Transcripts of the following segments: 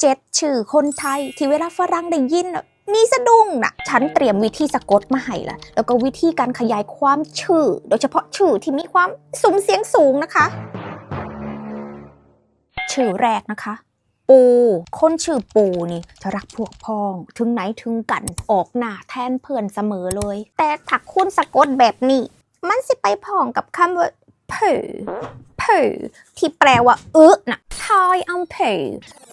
เจ็ดชื่อคนไทย ที่เวลาฝรั่งได้ยินมีสะดุ้งนะฉันเตรียมวิธีสะกดมาให้ละแล้วก็วิธีการขยายความชื่อ โดยเฉพาะชื่อที่มีความสูงเสียงสูงนะคะ ชื่อแรกนะคะ ปู คนชื่อปูนี่จะรักพวกพ้อง ถึงไหนถึงกันออกหน้าแทนเพื่อนเสมอเลย แต่ถ้าคุณสะกดแบบนี้ มันสิไปพ้องกับคำว่าเผอเผอที่แปลว่าเอ๊ะนะ ทายอัมเพอ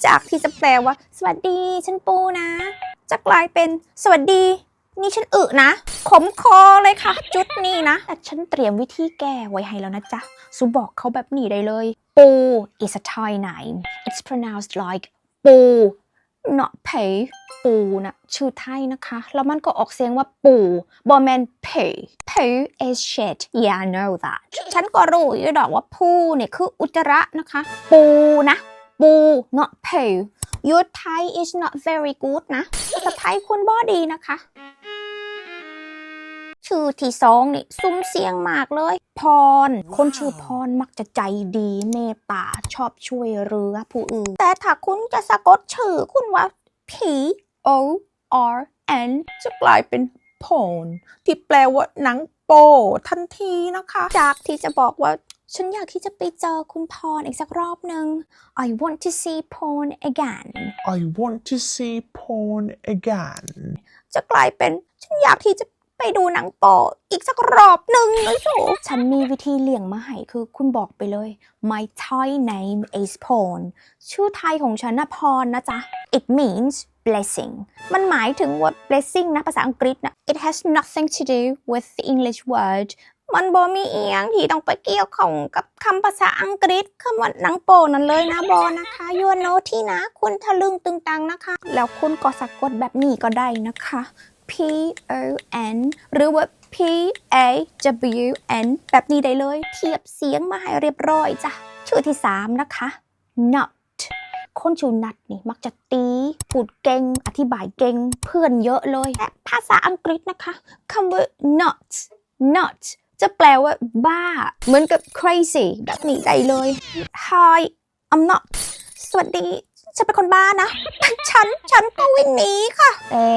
จากที่จะแปลว่า สวัสดี ฉันปูนะ จะกลายเป็นสวัสดี นี่ฉันอึนะ ขมคอเลยค่ะ จุดนี้นะ แต่ฉันเตรียมวิธีแก้ไว้ให้แล้วนะจ๊ะซูบอกเขาแบบนี้ได้เลย ปู is a Thai name it's pronounced like ปู not pay ปูนะชื่อไทยนะคะ แล้วมันก็ออกเสียงว่าปูบอแมน pay pay is shit yeah I know that ฉันก็รู้อยู่ดอกว่าปูเนี่ยคืออุจจาระนะคะ ปูนะ ปู not pay your Thai is not very good นะภาษาไทยคุณบอดีนะคะ ชื่อที่สองนี่ซุ้มเสียงมากเลย พร คนชื่อพรมักจะใจดีเมตตาชอบช่วยเหลือผู้อื่น แต่ถ้าคุณจะสะกดชื่อคุณว่า P O R N จะกลายเป็น พรที่แปลว่าหนังโปทันทีนะคะ จากที่จะบอกว่า ฉันอยากที่จะไปเจอคุณพรอีกสักรอบหนึ่ง I want to see porn again I want to see porn again. จะกลายเป็น ฉันอยากที่จะ ไปดูหนังโปออีกสักรอบหนึ่งเลยโถฉันมีวิธีเลี่ยงมาให้คือคุณบอกไปเลย My Thai name is Porn ชื่อไทยของฉันนะพรนะจ๊ะ It means blessing มันหมายถึงว่า blessing นะภาษาอังกฤษนะ It has nothing to do with the English word มันบอมีเอียงที่ต้องไปเกี่ยวข้องกับคำภาษาอังกฤษคำว่าหนังโปนั่นเลยนะบอนะคะยูโนที่นะ คุณทะลึงตึงตังนะคะ แล้วคุณก็สะกดแบบนี้ก็ได้นะคะ P O N หรือว่า P A W N แบบนี้ได้เลย เทียบเสียงมาให้เรียบร้อยจ้ะ ชื่อที่3นะคะ nut คนชื่อนัดนี่มักจะตีพูดเก่ง อธิบายเก่ง เพื่อนเยอะเลยและภาษาอังกฤษนะคะคำว่า nut nut จะแปลว่าบ้า เหมือนกับ crazy แบบนี้ได้เลย Hi I'm not สวัสดี ฉันเป็นคนบ้านะ ฉัน ฉันก็วิ่งหนีค่ะแต่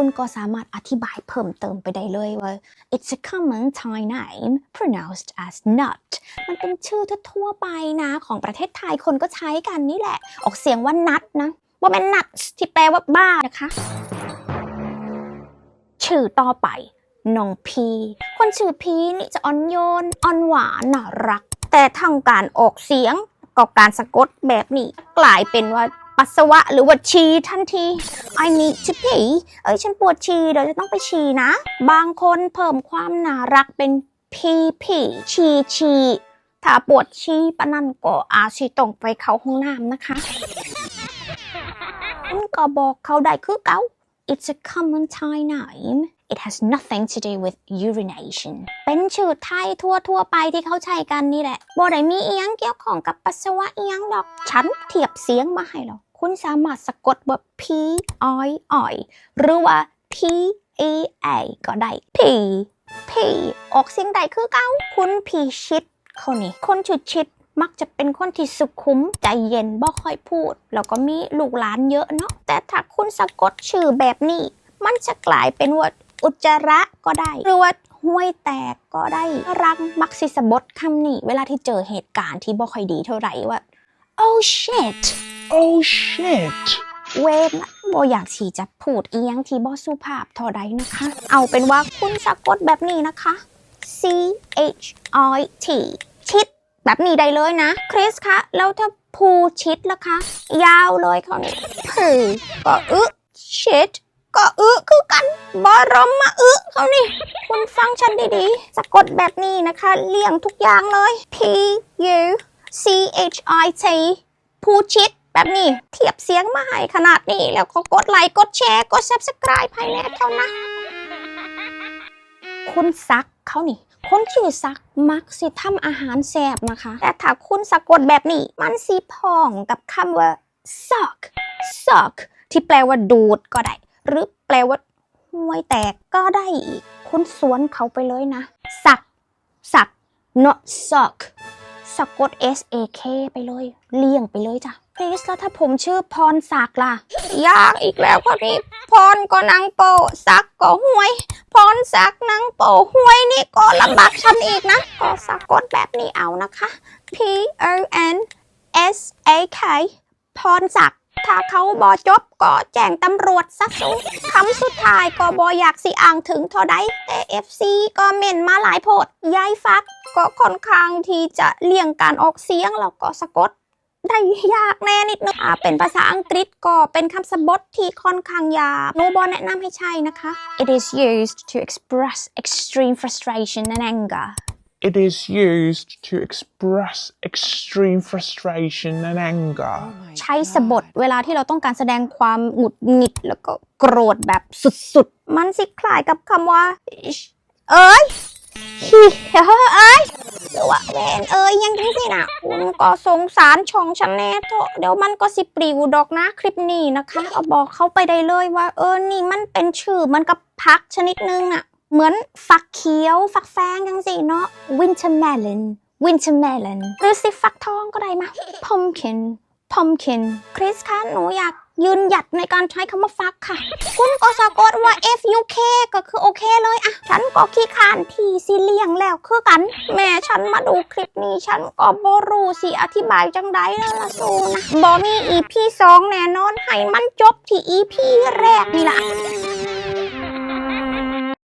คุณก็สามารถอธิบายเพิ่มเติมไปได้เลยว่า it's a common Thai name pronounced as nut มันเป็นชื่อทั่วไปนะของประเทศไทยคนก็ใช้กันนี่แหละ ออกเสียงว่านัดนะว่าเป็น nuts ที่แปลว่าบ้านะคะ ชื่อต่อไปน้องพี คนชื่อพีนี่จะอ่อนโยนอ่อนหวานน่ารัก แต่ทางการออกเสียงกับการสะกดแบบนี้กลายเป็นว่า ปัสสาวะหรือว่าฉี่ทันที I need to pee เอ้ยฉันปวดฉี่เดี๋ยวจะต้องไปฉี่นะ บางคนเพิ่มความน่ารักเป็น pee pee ฉี่ฉี่ถ้าปวดฉี่ปะนั่นก็อาจสิต้องไปเข้าห้องน้ำนะคะคุณก็บอกเขาได้คือเก่า It's a common Thai name. It has nothing to do with urination. เป็นชื่อไทยทั่วๆไปที่เขาใช้กันนี่แหละบ่ได้มีเอียงเกี่ยวของกับปัสสาวะเอียงดอก ฉันเทียบเสียงมาให้แล้ว คุณสามารถสะกดแบบ P I I หรือว่า P A A ก็ได้ P P ออกเสียงใดคือเก้า คุณพีชิดเขานี่คนชื่อชิดมักจะเป็นคนที่สุขุมใจเย็นบ่ค่อยพูด แล้วก็มีลูกหลานเยอะเนาะแต่ถ้าคุณสะกดชื่อแบบนี้ มันจะกลายเป็นว่าอุจจาระก็ได้ หรือว่าห้วยแตกก็ได้รังมักสิสะบดคำนี้ เวลาที่เจอเหตุการณ์ที่บ่ค่อยดีเท่าไหร่ว่า oh shit Oh shit! เวนนะบ่อยากที่จะพูดอียังที่บ่สุภาพเท่าใดนะคะ เอาเป็นว่าคุณสะกดแบบนี้นะคะ C H I T ชิดแบบนี้ได้เลยนะ คริสคะ แล้วถ้าภูชิดล่ะคะ ยาวเลยเขานี่พือก็อึชิดก็อึคือกันบอรมมาอึเขานี่ คุณฟังฉันดีๆ สะกดแบบนี้นะคะ เลี่ยงทุกอย่างเลย P U C H I T ภูชิด แบบนี้ เทียบเสียงมาให้ขนาดนี้ แล้วก็กดไลค์กดแชร์ กด subscribe ให้แน่เท่านะคุณซักเขานี่คนชื่อซักมักสิทำอาหารแซ่บนะคะ แต่ถ้าคุณสะกดแบบนี้ มันสิพ้องกับคำว่า suck suck ที่แปลว่าดูดก็ได้ หรือแปลว่าห่วยแตกก็ได้อีก คุณสวนเขาไปเลยนะ สัก สัก not suck สะกด S A K ไปเลย เลี่ยงไปเลยจ้ะ please แล้วถ้าผมชื่อพรศักดิ์ล่ะ ยากอีกแล้วครับนี่พรก็นางโปศักดิ์ก็ห่วย พรศักดิ์นางโปห่วยนี่ก็ลำบากฉันอีกนะ ก็สะกดแบบนี้เอานะคะ P O N S A K พรศักดิ์ถ้าเขาบอจบก็แจ้งตำรวจซะสูคำสุดท้ายก็บออยากสิอ่างถึงเท่าใดแต่ FC ก็เม่นมาหลายโพดยายฟัก ก็ค่อนข้างที่จะเลี่ยงการออกเสียงแล้วก็สะกด ได้ยากแน่นิดนึงอ่าเป็นภาษาอังกฤษก็เป็นคำสะบทที่ค่อนข้างยากหนูบอแนะนำให้ใช่นะคะ It is used to express extreme frustration and anger It is used to express extreme frustration and anger. ใช้สะบทเวลาที่เราต้องการแสดงความหงุดหงิดแล้วก็โกรธแบบสุดๆ มันสิคล้ายกับคำว่า เอ้ยฮิเอ้ย หรือว่าแวนเอ้ยยังจังสินะคุณก็สงสารช่องฉันแน่เถอะเดี๋ยวมันก็สิปลิวดอกนะคลิปนี้นะคะเอาบอกเขาไปได้เลยว่า เออนี่มันเป็นชื่อมันกับพักชนิดนึงน่ะ เหมือนฝักเขียวฝักแฟงจังสิเนาะ wintermelon wintermelon หรือสิฟักทองก็ได้มา pumpkin pumpkin คริสคะหนูอยาก ยืนหยัดในการใช้คำว่าฟักค่ะ คุณก็สะกดว่า F U K ก็คือโอเคเลยอะ ฉันก็ขี้คานที่สิเลี่ยงแล้วคือกัน แม่ฉันมาดูคลิปนี้ฉันก็บ่รู้สิอธิบายจังไดแล้วล่ะสูนะบ่มี EP สองแน่นอนให้มันจบที่ EP แรกนี่ล่ะ